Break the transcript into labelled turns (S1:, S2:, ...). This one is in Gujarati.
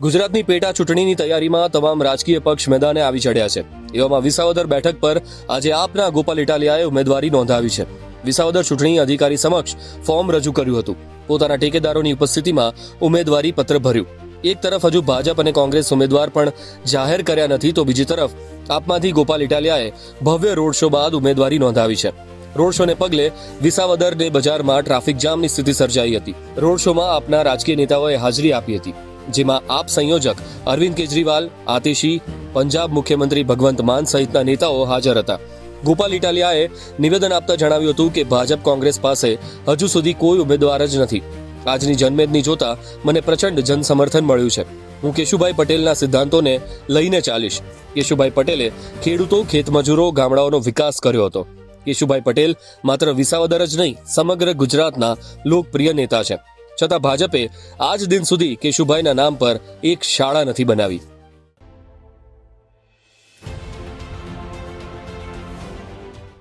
S1: ગુજરાતની પેટા ચૂંટણીની તૈયારીમાં તમામ રાજકીય પક્ષ મેદાને આવી ચડ્યા છે. એવામાં વિસાવદર બેઠક પર આજે આપના ગોપાલ ઇટાલિયાએ ઉમેદવારી નોંધાવી છે. વિસાવદર ચૂંટણી અધિકારી સમક્ષ ફોર્મ રજૂ કર્યું હતું. પોતાના ટેકેદારોની ઉપસ્થિતિમાં ઉમેદવારી પત્ર ભર્યું. એક તરફ હજુ ભાજપ અને કોંગ્રેસ ઉમેદવાર પણ જાહેર કર્યા નથી તો બીજી તરફ આપમાંથી ગોપાલ ઇટાલિયાએ ભવ્ય રોડ શો બાદ ઉમેદવારી નોંધાવી છે. રોડ શોને પગલે વિસાવદર ડે બજારમાં ટ્રાફિક જામની સ્થિતિ સર્જાઈ હતી. રોડ શોમાં આપના રાજકીય નેતાઓએ હાજરી આપી હતી. જેમાં આપ સંયોજક અરવિંદ કેજરીવાલ, આતિશી, પંજાબ મુખ્યમંત્રી ભગવંત માન સહિતના નેતાઓ હાજર હતા. ગોપાલ ઇટાલિયાએ નિવેદન આપતા જણાવ્યું હતું કે ભાજપ કોંગ્રેસ પાસે હજુ સુધી કોઈ ઉમેદવાર જ નથી. આજની જનમેદની જોતા મને પ્રચંડ જનસમર્થન મળ્યું છે. હું કેશુભાઈ પટેલના સિદ્ધાંતોને લઈને ચાલીશ. કેશુભાઈ પટેલે ખેડૂતો, ખેતમજૂરો, ગામડાઓનો વિકાસ કર્યો હતો. કેશુભાઈ પટેલ માત્ર વિસાવદર જ નહીં, સમગ્ર ગુજરાતના લોકપ્રિય નેતા છે. છતાં ભાજપે આજ દિન સુધી કેશુભાઈના નામ પર એક શાળા નથી બનાવી.